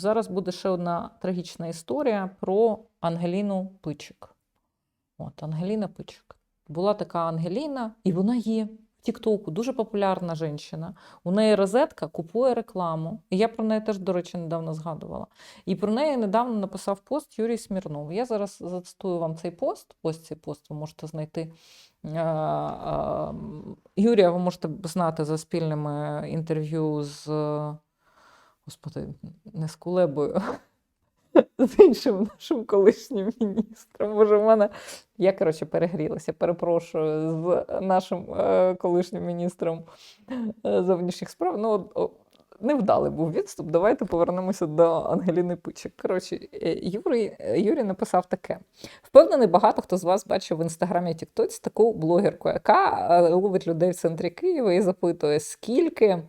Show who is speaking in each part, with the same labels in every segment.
Speaker 1: Зараз буде ще одна трагічна історія про Ангеліну Пичик. От, Ангеліна Пичик. Була така Ангеліна, і вона є в Тіктоку, дуже популярна жінка. У неї розетка купує рекламу. І я про неї теж, до речі, недавно згадувала. І про неї недавно написав пост Юрій Смірнов. Я зараз зацитую вам цей пост. Ось цей пост ви можете знайти. Е, е, Юрія ви можете знати за спільними інтерв'ю з Господи, не з Кулебою, з іншим нашим колишнім міністром. Боже, в мене я коротше перегрілася, перепрошую з нашим е, колишнім міністром е, зовнішніх справ. Ну, невдалий був відступ. Давайте повернемося до Ангеліни Пичик. Коротше, е, Юрій, Юрій написав таке: впевнений, багато хто з вас бачив в інстаграмі Тіктоці таку блогерку, яка ловить людей в центрі Києва і запитує, скільки.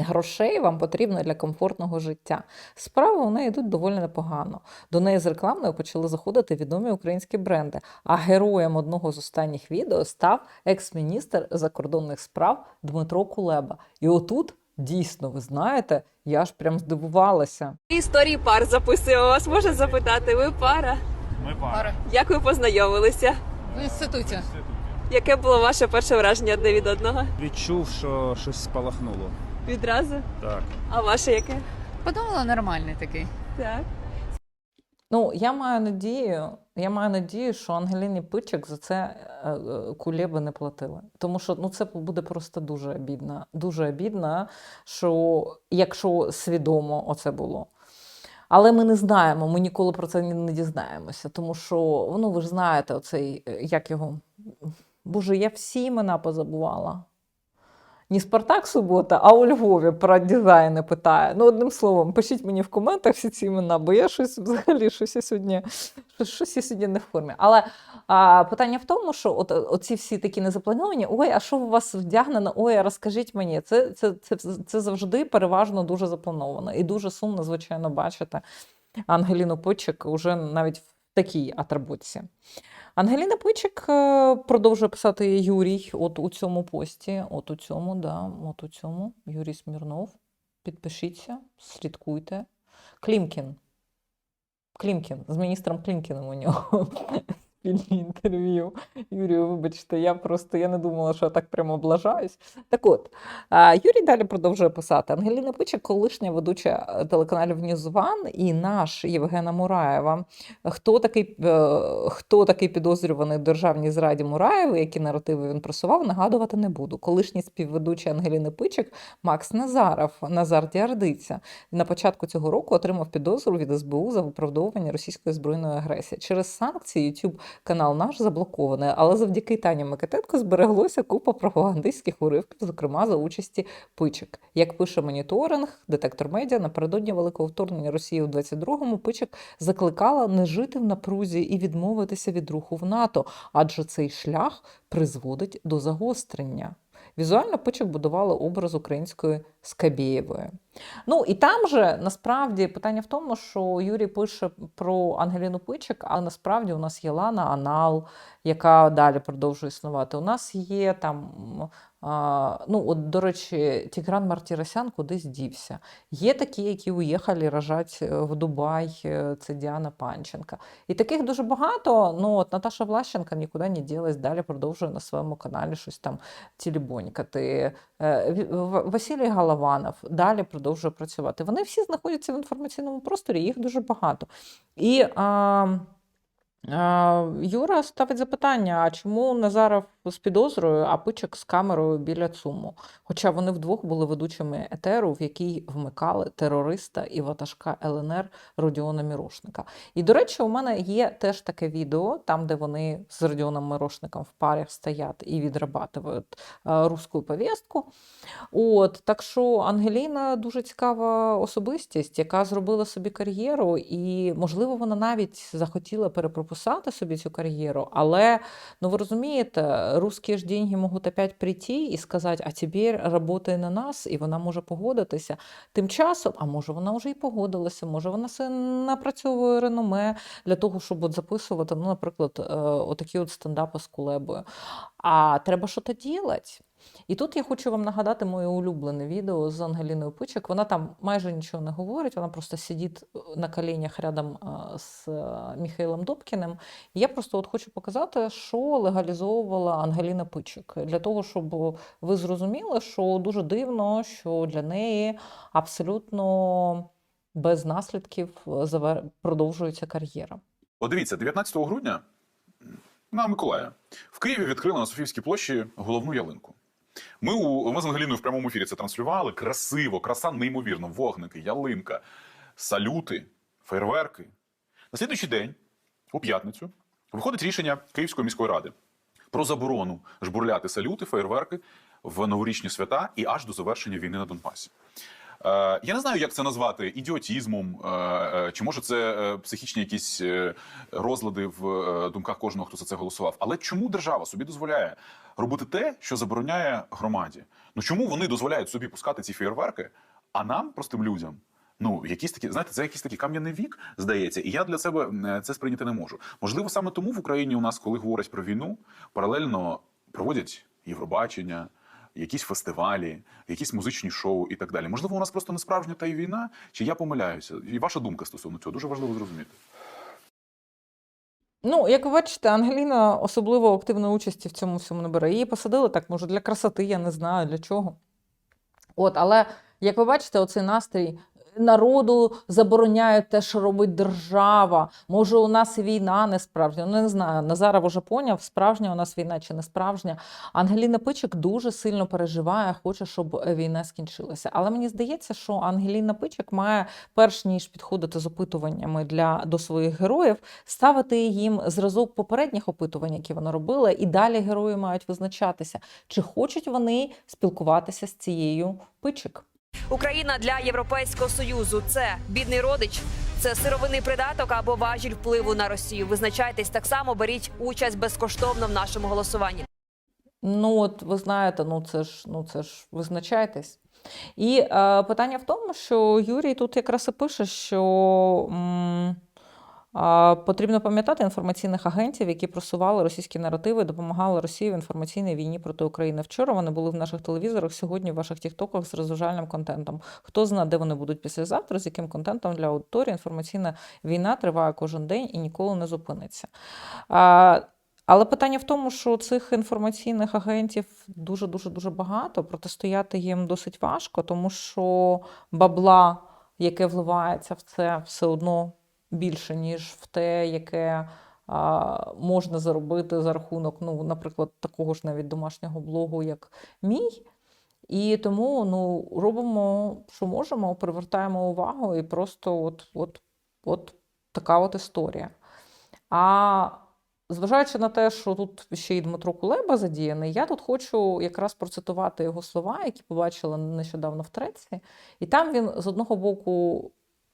Speaker 1: Грошей вам потрібно для комфортного життя. Справи у неї йдуть доволі непогано. До неї з рекламою почали заходити відомі українські бренди. А героєм одного з останніх відео став екс-міністр закордонних справ Дмитро Кулеба. І отут, дійсно, ви знаєте, я ж прям здивувалася.
Speaker 2: Історії пар записуємо. Вас можна запитати. Ви пара?
Speaker 3: Ми пара.
Speaker 2: Як ви познайомилися?
Speaker 4: В інституті.
Speaker 2: Яке було ваше перше враження одне від одного?
Speaker 3: Відчув, що щось спалахнуло.
Speaker 2: Відразу?
Speaker 3: Так.
Speaker 2: А ваше яке?
Speaker 4: Подумала, нормальний такий.
Speaker 2: Так.
Speaker 1: Ну, я маю надію, я маю надію, що Ангеліні Пичик за це е, е, кулеби не платили. Тому що ну, це буде просто дуже обідно. Дуже обідно, що якщо свідомо оце було. Але ми не знаємо, ми ніколи про це не, дізнаємося. Тому що, ну, ви ж знаєте, оцей, е, як його. Боже, я всі імена позабувала. Не Спартак Субота, а у Львові про дизайни питає. Ну, одним словом, пишіть мені в коментах всі ці імена, бо я щось взагалі щось я сьогодні, щось, я сьогодні не в формі. Але а, питання в тому, що от, оці всі такі незаплановані, ой, а що у вас вдягнено? Ой, розкажіть мені. Це, це, це, це завжди переважно дуже заплановано. І дуже сумно, звичайно, бачити Ангеліну Почик уже навіть в такій атрибутці. Ангеліна Пичик е, продовжує писати Юрій, от у цьому пості, от у цьому, да, от у цьому. Юрій Смірнов. Підпишіться, слідкуйте. Клімкін. Клімкін. З міністром Клімкіним у нього спільне інтерв'ю. Юрію, вибачте, я просто я не думала, що я так прямо облажаюсь. Так от, Юрій далі продовжує писати. Ангеліна Пичик, колишня ведуча е, телеканалів Ньюзван і наш Євгена Мураєва. Хто такий, е, хто такий підозрюваний в державній зраді Мураєва, які наративи він просував, нагадувати не буду. Колишній співведучий Ангеліни Пичик Макс Назаров, Назар Діардиця, на початку цього року отримав підозру від СБУ за виправдовування російської збройної агресії. Через санкції YouTube канал наш заблокований, але завдяки Тані Микитенко збереглося купа пропагандистських уривків, зокрема за участі пичок. Як пише моніторинг, детектор медіа напередодні великого вторгнення Росії у 22-му Пичик закликала не жити в напрузі і відмовитися від руху в НАТО, адже цей шлях призводить до загострення. Візуально Пичик будували образ української Скабєєвої. Ну і там же насправді питання в тому, що Юрій пише про Ангеліну Пичик, а насправді у нас є Лана Анал, яка далі продовжує існувати. У нас є там, ну от, до речі, Тігран Мартіросян кудись дівся. Є такі, які уїхали рожать е, в Дубай, е, це Діана Панченка. І таких дуже багато. Ну от Наташа Влащенка нікуди не ділась, далі продовжує на своєму каналі щось там тілібонькати. Е, Василій Галаванов далі продовжує працювати. Вони всі знаходяться в інформаційному просторі, їх дуже багато. І а, Юра ставить запитання: а чому Назаров з підозрою, а Пичик з камерою біля ЦУМу? Хоча вони вдвох були ведучими етеру, в який вмикали терориста і ватажка ЛНР Родіона Мірошника. І, до речі, у мене є теж таке відео, там, де вони з Родіоном Мирошником в парах стоять і відрабатують е, руську повістку. От, так що Ангеліна дуже цікава особистість, яка зробила собі кар'єру, і, можливо, вона навіть захотіла перепрописати собі цю кар'єру. Але, ну ви розумієте, русські ж деньги можуть опять прийти і сказати, а тепер работай на нас, і вона може погодитися. Тим часом, а може вона вже і погодилася, може вона все напрацьовує реноме для того, щоб от записувати, ну, наприклад, е, отакі от стендапи з кулебою. А треба щось робити. І тут я хочу вам нагадати моє улюблене відео з Ангеліною Пичик. Вона там майже нічого не говорить, вона просто сидить е, на коленях рядом з а, Міхаїлом Добкіним. І я просто от хочу показати, що легалізовувала Ангеліна Пичик, для того, щоб ви зрозуміли, що дуже дивно, що для неї абсолютно без наслідків е, продовжується кар'єра.
Speaker 5: От дивіться, 19 грудня на Миколая в Києві відкрили на Софіївській площі головну ялинку. Ми, у, ми з Ангеліною в прямому ефірі це транслювали. Красиво, краса неймовірно, вогники, ялинка, салюти, фейерверки. На слідуючий день, у п'ятницю, виходить рішення Київської міської ради про заборону жбурляти салюти, фейерверки в новорічні свята і аж до завершення війни на Донбасі. Е, я не знаю, як це назвати ідіотізмом, е, е, чи може це психічні якісь розлади в думках кожного, хто за це голосував. Але чому держава собі дозволяє робити те, що забороняє громаді? Ну чому вони дозволяють собі пускати ці фейерверки, а нам, простим людям, ну якісь такі, знаєте, це якийсь такий кам'яний вік, здається, і я для себе це сприйняти не можу. Можливо, саме тому в Україні у нас, коли говорять про війну, паралельно проводять Євробачення якісь фестивалі, якісь музичні шоу і так далі. Можливо, у нас просто не справжня та й війна, чи я помиляюся? І ваша думка стосовно цього дуже важливо зрозуміти.
Speaker 1: Ну, як ви бачите, Ангеліна особливо активної участі в цьому всьому не бере. Її посадили так, може, для красоти, я не знаю для чого. От, але як ви бачите, оцей настрій народу забороняють те, що робить держава. Може, у нас війна не справжня. Ну, не знаю. Назаров вже поняв, справжня у нас війна чи не справжня. Ангеліна Пичик дуже сильно переживає, хоче, щоб війна скінчилася. Але мені здається, що Ангеліна Пичик має, перш ніж підходити з опитуваннями для до своїх героїв, ставити їм зразок попередніх опитувань, які вона робила, і далі герої мають визначатися, чи хочуть вони спілкуватися з цією пичик.
Speaker 2: Україна для Європейського Союзу це бідний родич, це сировинний придаток або важіль впливу на Росію. Визначайтесь так само, беріть участь безкоштовно в нашому голосуванні.
Speaker 1: Ну, от ви знаєте, ну це ж ну це ж визначайтесь. І е, питання в тому, що Юрій тут якраз і пише, що м, потрібно пам'ятати інформаційних агентів, які просували російські наративи, допомагали Росії в інформаційній війні проти України. Вчора вони були в наших телевізорах, сьогодні в ваших тіктоках з розважальним контентом. Хто знає, де вони будуть післязавтра, з яким контентом для аудиторії. Інформаційна війна триває кожен день і ніколи не зупиниться. Але питання в тому, що цих інформаційних агентів дуже дуже дуже багато. Протистояти їм досить важко, тому що бабла, яке вливається в це, все одно більше, ніж в те, яке можна заробити за рахунок, ну, наприклад, такого ж навіть домашнього блогу, як мій. І тому ну, робимо, що можемо, привертаємо увагу, і просто от, от, от така от історія. А Зважаючи на те, що тут ще й Дмитро Кулеба задіяний, я тут хочу якраз процитувати його слова, які побачила нещодавно в треці. І там він з одного боку,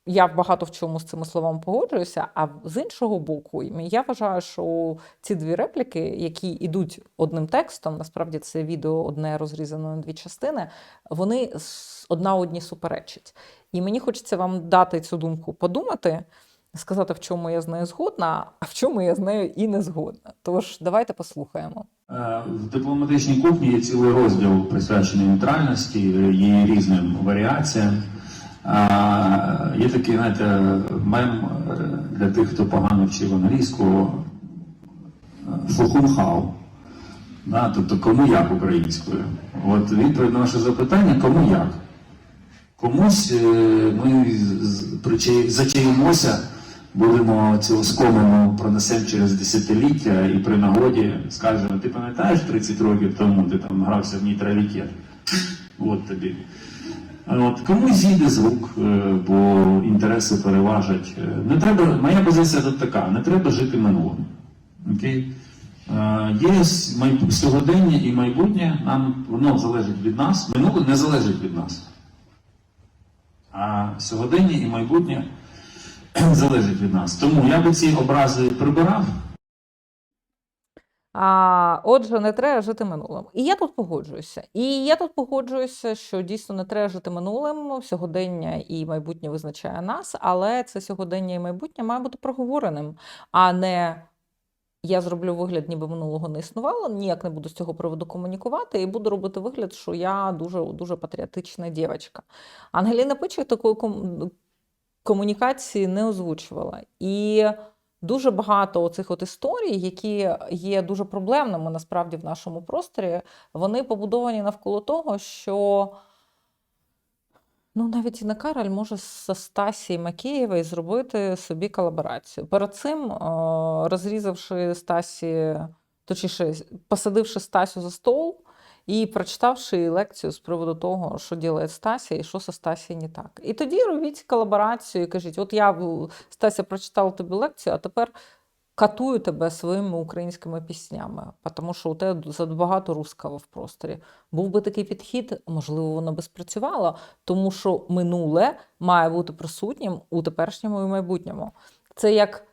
Speaker 1: я багато в чому з цими словами погоджуюся, а з іншого боку, я вважаю, що ці дві репліки, які йдуть одним текстом, насправді це відео одне розрізане на дві частини, вони одна одній суперечать. І мені хочеться вам дати цю думку подумати сказати, в чому я з нею згодна, а в чому я з нею і не згодна. Тож давайте послухаємо.
Speaker 6: Е, В дипломатичній кухні є цілий розділ присвячений нейтральності, е, її різним варіаціям. Є такий, знаєте, мем е, для тих, хто погано вчив англійську е, фухумхау. Да, тобто кому як українською. От відповідь на ваше запитання, кому як. Комусь е, ми з- причай- зачаїмося, будемо цю скомину пронесемо через десятиліття і при нагоді скажемо, ти пам'ятаєш 30 років тому ти там грався в нейтралітет? От тобі. От, комусь зійде звук, е, бо інтереси переважать. Е, Не треба, моя позиція тут така: не треба жити минулим. Окей? Е, Є сьогодення і майбутнє, нам воно залежить від нас, минуле не залежить від нас. А сьогодення і майбутнє залежить від нас. Тому я би ці образи прибирав.
Speaker 1: А, отже, не треба жити минулим. І я тут погоджуюся. І я тут погоджуюся, що дійсно не треба жити минулим. Сьогодення і майбутнє визначає нас, але це сьогодення і майбутнє має бути проговореним, а не я зроблю вигляд, ніби минулого не існувало, ніяк не буду з цього приводу комунікувати, і буду робити вигляд, що я дуже, дуже патріотична дівчинка. Ангеліна Пичик такої ком- комунікації не озвучувала. І дуже багато оцих от історій, які є дуже проблемними насправді в нашому просторі, вони побудовані навколо того, що. Ну, навіть Інна Кароль може з Стасії Макеєвої зробити собі колаборацію. Перед цим, е, розрізавши Стасі, точніше, посадивши Стасю за стол і прочитавши лекцію з приводу того, що робить Стася і що со Стасі не так. І тоді робіть колаборацію і кажіть: от я Стася прочитала тобі лекцію, а тепер катую тебе своїми українськими піснями, тому що у тебе забагато русского в просторі. Був би такий підхід, можливо, воно би спрацювало, тому що минуле має бути присутнім у теперішньому і майбутньому. Це як,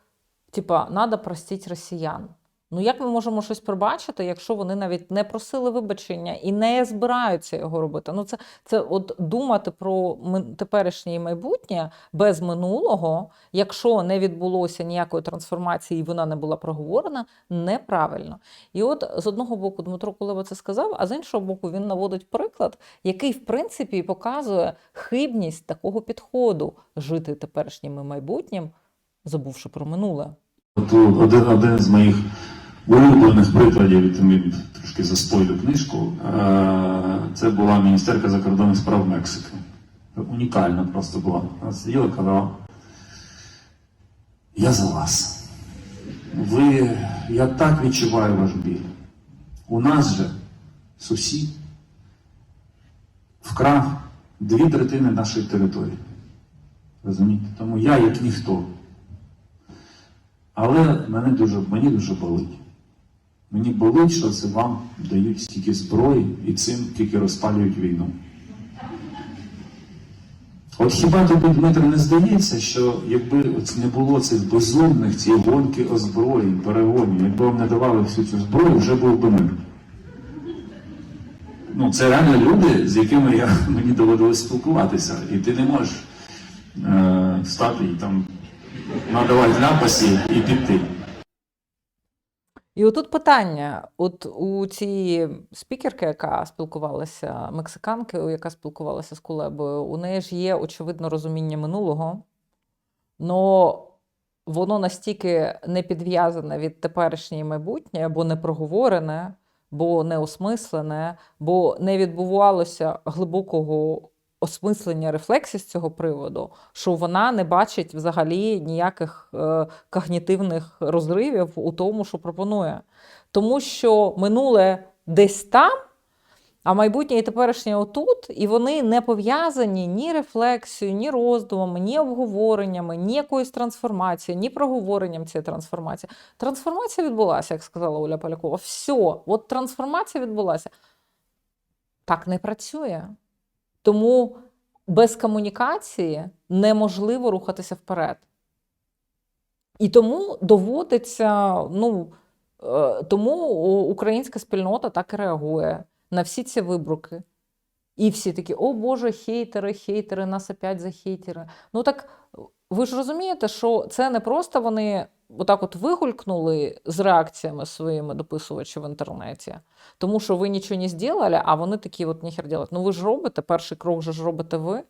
Speaker 1: типа, треба простити росіян. Ну як ми можемо щось пробачити, якщо вони навіть не просили вибачення і не збираються його робити? Ну це, це от думати про теперішнє і майбутнє без минулого, якщо не відбулося ніякої трансформації і вона не була проговорена, неправильно. І от з одного боку Дмитро Кулеба це сказав, а з іншого боку, він наводить приклад, який в принципі показує хибність такого підходу жити теперішнім і майбутнім, забувши про минуле.
Speaker 6: Один, один з моїх улюблених прикладів, тому я трошки заспойлю книжку, е, це була міністерка закордонних справ Мексики. Унікальна просто була. Вона сиділа, казала, я за вас. Ви, я так відчуваю ваш біль. У нас же сусід вкрав дві третини нашої території. Розумієте? Тому я як ніхто. Але мене дуже, мені дуже болить. Мені болить, що це вам дають стільки зброї і цим тільки розпалюють війну. От хіба тобі, Дмитро, не здається, що якби от не було цих безумних, цієї гонки озброєнь, перегонів, якби вам не давали всю цю зброю, вже був би мир. Ну, це реально люди, з якими я, мені доводилось спілкуватися. І ти не можеш е, встати і там надавати ляпасі і піти.
Speaker 1: І отут питання: от у цієї спікерки, яка спілкувалася, мексиканки, яка спілкувалася з Кулебою, у неї ж є очевидно розуміння минулого, але воно настільки не підв'язане від теперішньої майбутнє, або не проговорене, бо не осмислене, бо не відбувалося глибокого осмислення рефлексії з цього приводу, що вона не бачить взагалі ніяких е, когнітивних розривів у тому, що пропонує. Тому що минуле десь там, а майбутнє і теперішнє отут, і вони не пов'язані ні рефлексією, ні роздумами, ні обговореннями, ні якоюсь трансформацією, ні проговоренням цієї трансформації. Трансформація відбулася, як сказала Оля Полякова. Все, от трансформація відбулася. Так не працює. Тому без комунікації неможливо рухатися вперед. І тому доводиться, ну, е, тому українська спільнота так і реагує на всі ці вибруки. І всі такі: о Боже, хейтери, хейтери, нас опять за хейтери. Ну так ви ж розумієте, що це не просто вони отак от вигулькнули з реакціями своїми дописувачі в інтернеті, тому що ви нічого не зробили, а вони такі от ніхер делать. Ну ви ж робите, перший крок же ж робите ви,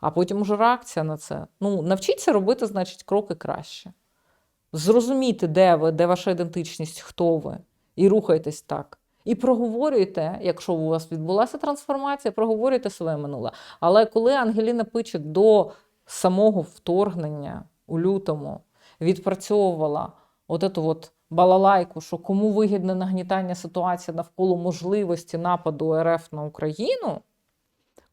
Speaker 1: а потім уже реакція на це. Ну, навчіться робити, значить, кроки краще. Зрозумійте, де ви, де ваша ідентичність, хто ви, і рухайтесь так. І проговорюйте, якщо у вас відбулася трансформація, проговорюйте своє минуле. Але коли Ангеліна Пичик до самого вторгнення у лютому відпрацьовувала от эту от балалайку, що кому вигідне нагнітання ситуації навколо можливості нападу РФ на Україну,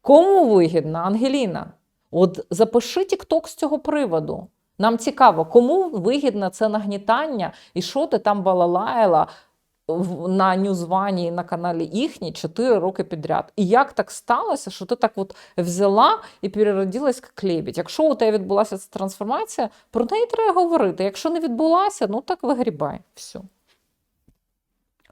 Speaker 1: кому вигідна Ангеліна? От запиши тікток з цього приводу. Нам цікаво, кому вигідне це нагнітання, і що ти там балалаяла на Ньюзвані на каналі їхній 4 роки підряд. І як так сталося, що ти так от взяла і переродилась як лебідь? Якщо у тебе відбулася ця трансформація, про неї треба говорити. Якщо не відбулася, ну так вигрібай. Все.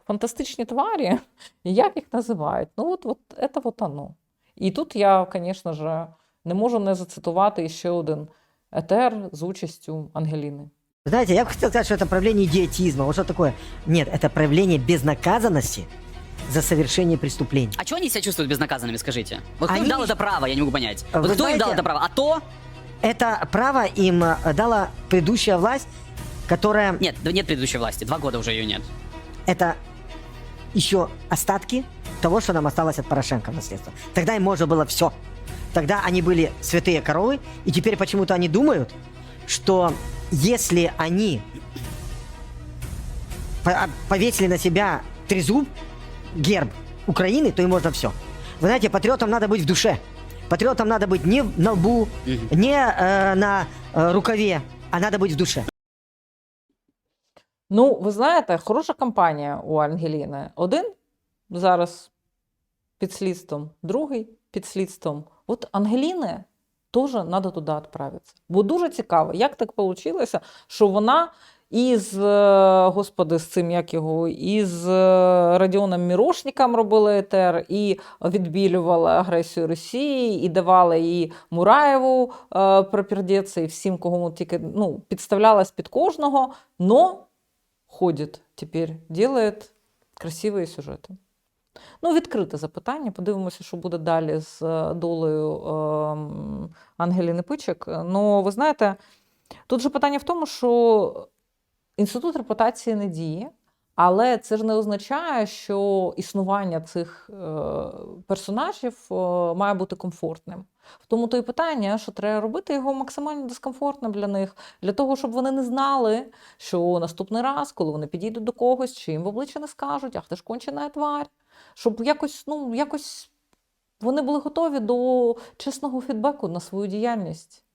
Speaker 1: Фантастичні тварі, як їх називають? Ну, от, от це от оно. І тут я, звісно ж, не можу не зацитувати ще один етер з участю Ангеліни.
Speaker 7: Знаете, я бы хотел сказать, что это проявление идиотизма. Вот что такое? Нет, это проявление безнаказанности за совершение преступлений.
Speaker 8: А чего они себя чувствуют безнаказанными, скажите? Вот кто
Speaker 7: Они-
Speaker 8: им дал это право, я не могу понять.
Speaker 7: Вы
Speaker 8: Вот кто им дал
Speaker 7: знаете-
Speaker 8: это право? А то?
Speaker 7: Это право им э, дала предыдущая власть, которая...
Speaker 8: Нет, да нет предыдущей власти. Два года уже ее нет.
Speaker 7: Это еще остатки того, что нам осталось от Порошенко в наследство. Тогда им можно было все. Тогда они были святые коровы, и теперь почему-то они думают, что если они по- повесили на себя трезуб, герб Украины, то им можно все. Вы знаете, патриотам надо быть в душе. Патриотам надо быть не на лбу, не э, на э, рукаве, а надо быть в душе.
Speaker 1: Ну, ви знаєте, хороша кампанія у Ангеліни. Один зараз під слідством, другий під слідством. От Ангеліни теж треба туди відправитися. Бо дуже цікаво, як так вийшло, що вона із, е, господи, з цим як його, із е, Радіоном Мірошником робила етер, і відбілювала агресію Росії, і давала їй Мураєву е, пропердеться, і всім, кому тільки ну, підставлялась під кожного, но ходит теперь, делает красиві сюжети. Ну, відкрите запитання. Подивимося, що буде далі з е, долею ем, Ангеліни Пичик. Ну, ви знаєте, тут же питання в тому, що інститут репутації не діє, але це ж не означає, що існування цих е, персонажів е, має бути комфортним. В тому то і питання, що треба робити його максимально дискомфортним для них, для того, щоб вони не знали, що наступний раз, коли вони підійдуть до когось, чи їм в обличчя не скажуть, ах ти ж кончена тварь, щоб якось, ну, якось вони були готові до чесного фідбеку на свою діяльність.